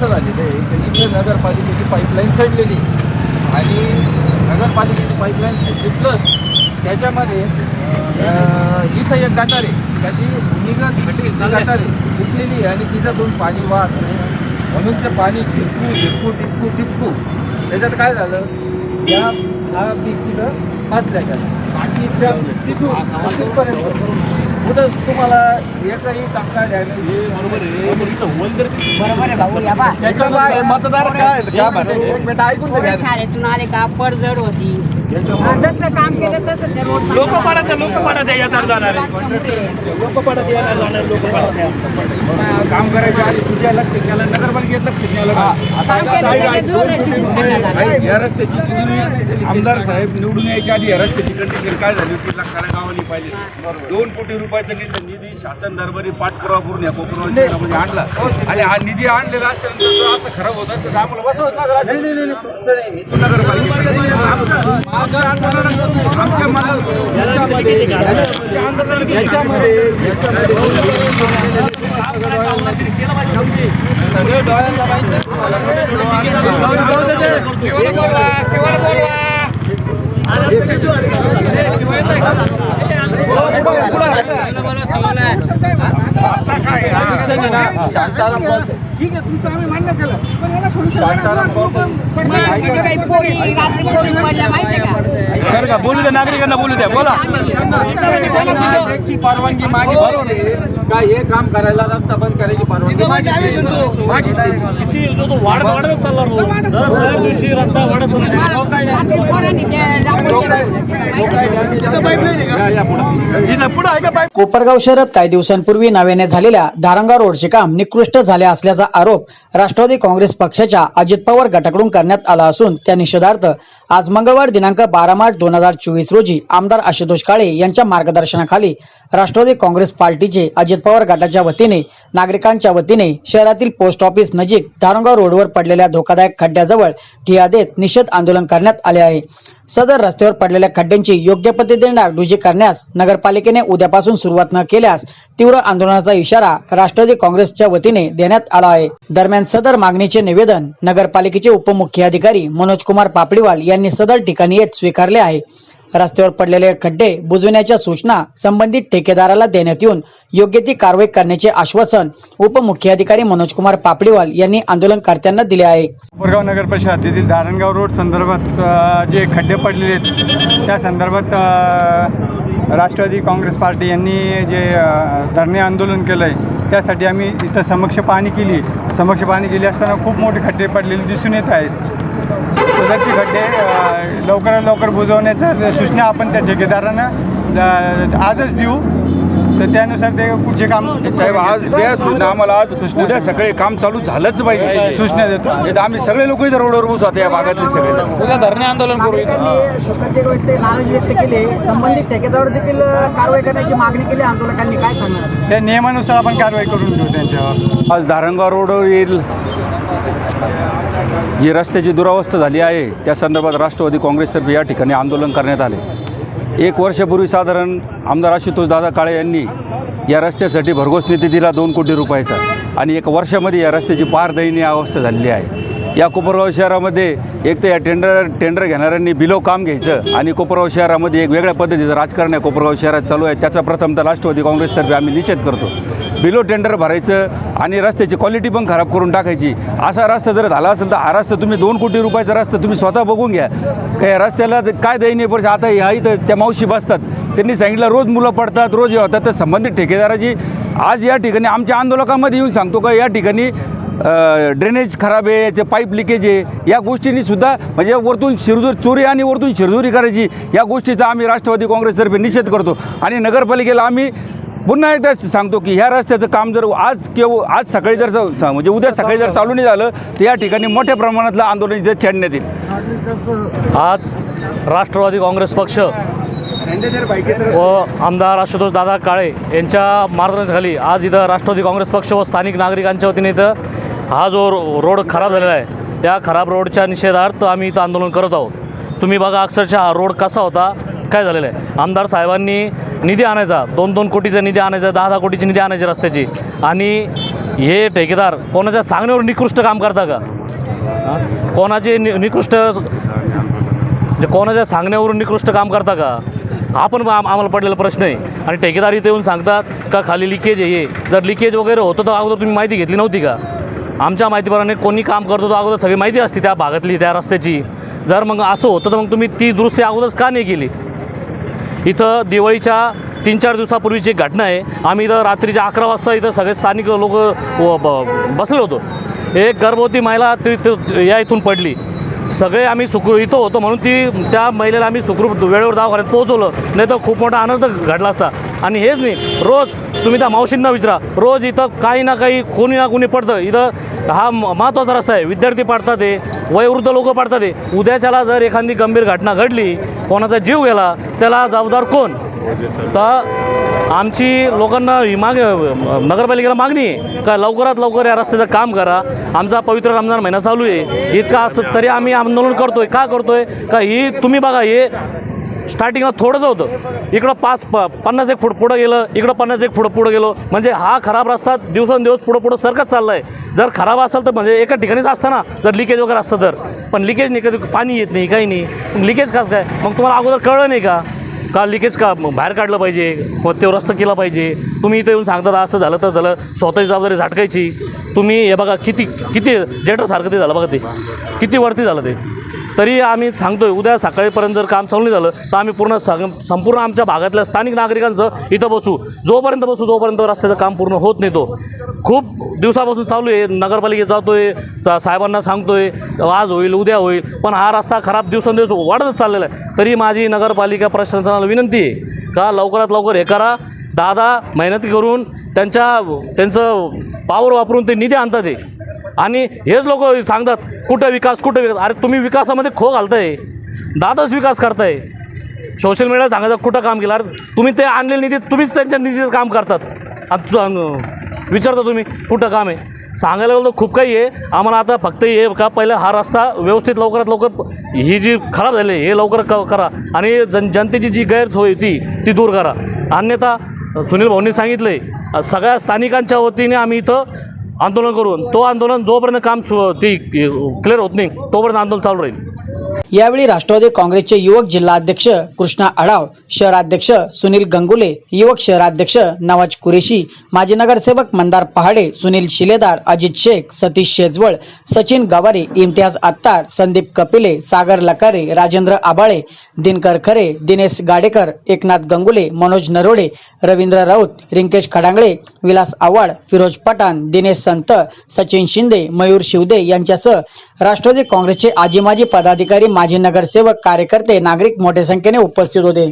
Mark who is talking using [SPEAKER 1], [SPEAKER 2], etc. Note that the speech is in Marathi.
[SPEAKER 1] झालेलं आहे. की नगरपालिकेची पाईपलाईन सडलेली. आणि नगरपालिकेची पाईपलाईन सडली प्लस त्याच्यामध्ये इथं एक गटार आहे त्याची निघत गटार आहे फुटलेली आणि तिच्यातून पाणी वाहत नाही म्हणून ते पाणी टिपकू टिपकू टिपकू टिपकू त्याच्यात काय झालं? या हा पीक तिथं फासल्या इथं तिथून तिथपर्यंत तुम्हाला एकही टक्का डॅमेज त्याच्यामुळे मतदार काय काय म्हणतात? एक मिनिट ऐकून.
[SPEAKER 2] शाळेतून आले का पडझड होती काम केलं
[SPEAKER 3] लोक पाडत लोक पाडत येणार जाणार लोक पाडत येणार जाणार लोक पाडत
[SPEAKER 1] काम करायच्या आधी तुझ्या लक्ष केलं नगरपालिकेत लक्ष. नाही, या रस्त्याची आमदार साहेब निवडून यायच्या आधी या रस्त्याची कंडिशन काय झाली होती? लक्षाला गावाने पाहिजे दोन कोटी रुपयाचा निधी निधी शासन दरबारी पाठपुरावा करून या शहरामध्ये आणला. आणि हा निधी आणलेला असल्यानंतर असं खराब होत तर आम्हाला बसवत नगर नगरपालिका आमच्या मनात याच्यामध्ये सगळे डोळ्यांना माहिती शांताराम
[SPEAKER 4] ठीक आहे तुमचं आम्ही मान्य केलं. पण याला सोल्युशन
[SPEAKER 2] रात्री पडल्या माहितीये का?
[SPEAKER 3] बरं का बोलू द्या नागरिकांना बोलू द्या बोला.
[SPEAKER 1] परवानगी मागे का हे काम करायला रस्ता बंद करायची परवानगी मागितली मागितली
[SPEAKER 3] वाढत वाढत चालला दर दिवशी रस्ता वाढत
[SPEAKER 5] कोपरगाव शहरात काही दिवसांपूर्वी नव्याने झालेल्या दारंगा रोडचे काम निकृष्ट झाले असल्याचा आरोप राष्ट्रवादी काँग्रेस पक्षाच्या अजित पवार गटाकडून करण्यात आला असून त्या निषेधार्थ आज मंगळवार दिनांक बारा मार्च दोन हजार चोवीस रोजी आमदार आशुतोष काळे यांच्या मार्गदर्शनाखाली राष्ट्रवादी काँग्रेस पार्टीचे अजित पवार गटाच्या वतीने नागरिकांच्या वतीने शहरातील पोस्ट ऑफिस नजीक दारंगा रोडवर पडलेल्या धोकादायक खड्ड्याजवळ ठिया देत निषेध आंदोलन करण्यात आले आहे. सदर रस्त्यावर पडलेल्या खड्ड्यांची योग्य पद्धतीने डागडुजी करण्यास नगरपालिकेने उद्यापासून सुरुवात न केल्यास तीव्र आंदोलनाचा इशारा राष्ट्रवादी काँग्रेसच्या वतीने देण्यात आला आहे. दरम्यान सदर मागणीचे निवेदन नगरपालिकेचे उपमुख्याधिकारी मनोज कुमार पापडीवाल यांनी सदर ठिकाणी येत स्वीकारले आहे. रस्त्यावर पडलेले खड्डे बुजवण्याच्या सूचना संबंधित ठेकेदाराला देण्यात येऊन योग्य ती कारवाई करण्याचे आश्वासन उपमुख्याधिकारी मनोज कुमार पापडीवाल यांनी आंदोलनकर्त्यांना दिले आहे.
[SPEAKER 4] कोपरगाव नगर परिषद येथील धारणगाव रोड संदर्भात जे खड्डे पडलेले आहेत त्या संदर्भात राष्ट्रवादी काँग्रेस पार्टी यांनी जे धरणे आंदोलन केलं आहे त्यासाठी आम्ही इथं समक्ष पाहणी केली समक्ष पाहणी केली असताना खूप मोठे खड्डे पडलेले दिसून येत आहेत. सदरचे खड्डे लवकरात लवकर बुजवण्याच्या सूचना आपण त्या ठेकेदारांना आजच देऊ. तर त्यानुसार ते पुढचे काम
[SPEAKER 1] साहेब आज द्या सूचना आम्हाला आज उद्या सगळे काम चालू झालंच पाहिजे.
[SPEAKER 4] सूचना देतो.
[SPEAKER 1] आम्ही सगळे लोक इथं रोडवर बसू या भागातले सगळे
[SPEAKER 3] उद्या धरणे आंदोलन करू
[SPEAKER 6] नाराजी व्यक्त केली. संबंधित ठेकेदार देखील कारवाई करण्याची मागणी केली. आंदोलकांनी काय सांगणार?
[SPEAKER 4] त्या नियमानुसार आपण कारवाई करून घेऊ त्यांच्यावर.
[SPEAKER 1] आज धारणगाव रोडवर येईल. जी रस्त्याची दुरावस्था झाली आहे त्या संदर्भात राष्ट्रवादी काँग्रेसतर्फे या ठिकाणी आंदोलन करण्यात आले. एक वर्षापूर्वी साधारण आमदार आशुतोष दादा काळे यांनी या रस्त्यासाठी भरघोस निधी दिला दोन कोटी रुपयाचा. आणि एक वर्षामध्ये या रस्त्याची पार दयनीय अवस्था झालेली आहे. या कोपरगाव शहरामध्ये एक तर या टेंडर टेंडर घेणाऱ्यांनी बिलो काम घ्यायचं आणि कोपरगाव शहरामध्ये एक वेगळ्या पद्धतीचं राजकारण या कोपरगाव शहरात चालू आहे. त्याचा प्रथम तर राष्ट्रवादी काँग्रेसतर्फे आम्ही निषेध करतो. बिलो टेंडर भरायचं आणि रस्त्याची क्वालिटी पण खराब करून टाकायची. असा रस्ता जर झाला असेल तर हा रस्ता तुम्ही दोन कोटी रुपयाचा रस्ता तुम्ही स्वतः बघून घ्या. काय रस्त्याला काय दयनीय परिस्थिती आता ह्या इथं त्या मावशी बसतात. त्यांनी सांगितलं रोज मुलं पडतात रोज हे होतात. तर संबंधित ठेकेदाराची आज या ठिकाणी आमच्या आंदोलकामध्ये येऊन सांगतो का या ठिकाणी ड्रेनेज खराब आहे ते पाईप लिकेज आहे. या गोष्टींनी सुद्धा म्हणजे वरतून शिरजोर चोरी आणि वरतून शिरजोरी करायची. या गोष्टीचा आम्ही राष्ट्रवादी काँग्रेसतर्फे निषेध करतो. आणि नगरपालिकेला आम्ही पुन्हा एकदा सांगतो की ह्या रस्त्याचं काम जर आज किंवा आज सकाळी जर म्हणजे उद्या सकाळी जर चालू नाही झालं तर या ठिकाणी मोठ्या प्रमाणातलं आंदोलन इथे छेडण्यात येईल.
[SPEAKER 3] आज राष्ट्रवादी काँग्रेस पक्ष व आमदार आशुतोष दादा काळे यांच्या मार्गदर्शनाखाली आज इथं राष्ट्रवादी काँग्रेस पक्ष व स्थानिक नागरिकांच्या वतीने इथं हा जो रो- रोड खराब झालेला आहे त्या खराब रोडच्या निषेधार्थ आम्ही इथं आंदोलन करत आहोत. तुम्ही बघा अक्षरशः हा रोड कसा होता काय झालेलं आहे? आमदार साहेबांनी निधी आणायचा दोन दोन कोटीचा निधी आणायचा दहा दहा कोटीची निधी आणायची रस्त्याची. आणि हे ठेकेदार कोणाच्या सांगण्यावर निकृष्ट काम करता का? कोणाचे नि निकृष्ट म्हणजे कोणाच्या सांगण्यावरून निकृष्ट काम करता का? आपण पण आम आम्हाला पडलेला प्रश्न आहे. आणि ठेकेदार इथे येऊन सांगतात का खाली लिकेज आहे जर लिकेज वगैरे होतं तर अगोदर तुम्ही माहिती घेतली नव्हती का? आमच्या माहितीप्रमाणे कोणी काम करतो तो अगोदर सगळी माहिती असते त्या भागातली त्या रस्त्याची. जर मग असं होतं तर मग तुम्ही ती दुरुस्ती अगोदरच का नाही केली? इथं दिवाळीच्या तीन चार दिवसापूर्वीची एक घटना आहे आम्ही इथं रात्रीच्या अकरा वाजता इथं सगळे स्थानिक लोक बसले होतो. एक गर्भवती महिला ती ती- या इथून पडली. सगळे आम्ही सुखरू इथं होतो म्हणून ती त्या महिलेला आम्ही सुखरूप वेळेवर दवाखान्यात पोहोचवलं. नाही तर खूप मोठा आनंद घडला असता. आणि हेच नाही रोज तुम्ही त्या मावशींना विचारा रोज इथं काही ना काही कोणी ना कोणी पडतं. इथं हा म- महत्त्वाचा रस्ता आहे. विद्यार्थी पाडतात आहे वयोवृद्ध लोक पाडतात आहे उद्याच्याला जर एखादी गंभीर घटना घडली कोणाचा जीव गेला त्याला जबाबदार कोण? तर आमची लोकांना ही माग नगरपालिकेला मागणी आहे का लवकरात लवकर या रस्त्याचं काम करा. आमचा पवित्र रमजान महिना चालू आहे. इतका असं तरी आम्ही आंदोलन करतोय. का करतोय? का ही तुम्ही बघा हे स्टार्टिंगला थोडंच होतं. इकडं पाच प पन्नास एक फूट पुढं गेलं इकडं पन्नास एक फूट पुढं गेलो. म्हणजे हा खराब रस्ता दिवसेंदिवस पुढं पुढं सरकत चालला आहे जर खराब असेल तर म्हणजे एका ठिकाणीच असतं ना जर लिकेज वगैरे असतं तर. पण लिकेज नाही कधी पाणी येत नाही काही नाही. मग लिकेज कसं काय? मग तुम्हाला अगोदर कळलं नाही का? का लिकेज का मग बाहेर काढलं पाहिजे? मग ते रस्ता केला पाहिजे? तुम्ही इथं येऊन सांगता असं झालं तर झालं. स्वतःची जबाबदारी झाटकायची. तुम्ही हे बघा किती किती जेटरसारखं ते झालं बघा ते. किती वरती झालं ते? तरी आम्ही सांगतोय उद्या सकाळीपर्यंत जर काम चालू नाही झालं तर आम्ही पूर्ण संपूर्ण आमच्या भागातल्या स्थानिक नागरिकांचं इथं बसू. जोपर्यंत बसू जोपर्यंत रस्त्याचं काम पूर्ण होत नाही तो. खूप दिवसापासून चालू आहे नगरपालिकेत जातोय साहेबांना सांगतोय आज होईल उद्या होईल पण हा रस्ता खराब दिवसेंदिवस वाढतच चाललेला आहे. तरी माझी नगरपालिका प्रशासनाला विनंती आहे का लवकरात लवकर हे करा. दादा मेहनत करून त्यांच्या त्यांचं पावर वापरून ते निधी आणतात ते आणि हेच लोक सांगतात कुठं विकास कुठं विकास? अरे तुम्ही विकासामध्ये खो घालताय. दादच विकास करताय. सोशल मीडियाला सांगायचं कुठं काम केलं? अरे तुम्ही ते आणलेले निधी तुम्हीच त्यांच्या निधीचं काम करतात. विचारता तुम्ही कुठं काम आहे? सांगायला गेलं तर खूप काही आहे. आम्हाला आता फक्त हे का पहिलं हा रस्ता व्यवस्थित लवकरात लवकर ही जी खराब झाली आहे, हे लवकर क करा. आणि जन जनतेची जी गैरसोय ती ती दूर करा. अन्यथा सुनील भाऊंनी सांगितलं आहे सगळ्या स्थानिकांच्या वतीने आम्ही इथं आंदोलन करून तो आंदोलन जोपर्यंत काम सु ती क्लिअर होत नाही तोपर्यंत आंदोलन चालू राहील.
[SPEAKER 5] यावेळी राष्ट्रवादी काँग्रेसचे युवक जिल्हाध्यक्ष कृष्णा आढाव शहराध्यक्ष सुनील गंगुले युवक शहराध्यक्ष नवाज कुरेशी माजी नगरसेवक मंदार पहाडे सुनील शिलेदार अजित शेख सतीश शेजवळ सचिन गवारी इम्तियाज आत्तार संदीप कपिले सागर लकारे राजेंद्र आबाळे दिनकर खरे दिनेश गाडेकर एकनाथ गंगुले मनोज नरोडे रवींद्र राऊत रिंकेश खडांगळे विलास आव्हाड फिरोज पठाण दिनेश संत सचिन शिंदे मयूर शिवदे यांच्यासह राष्ट्रवादी काँग्रेसचे आजी माजी पदाधिकारी माजी नगरसेवक कार्यकर्ते नागरिक मोठ्या संख्येने उपस्थित होते.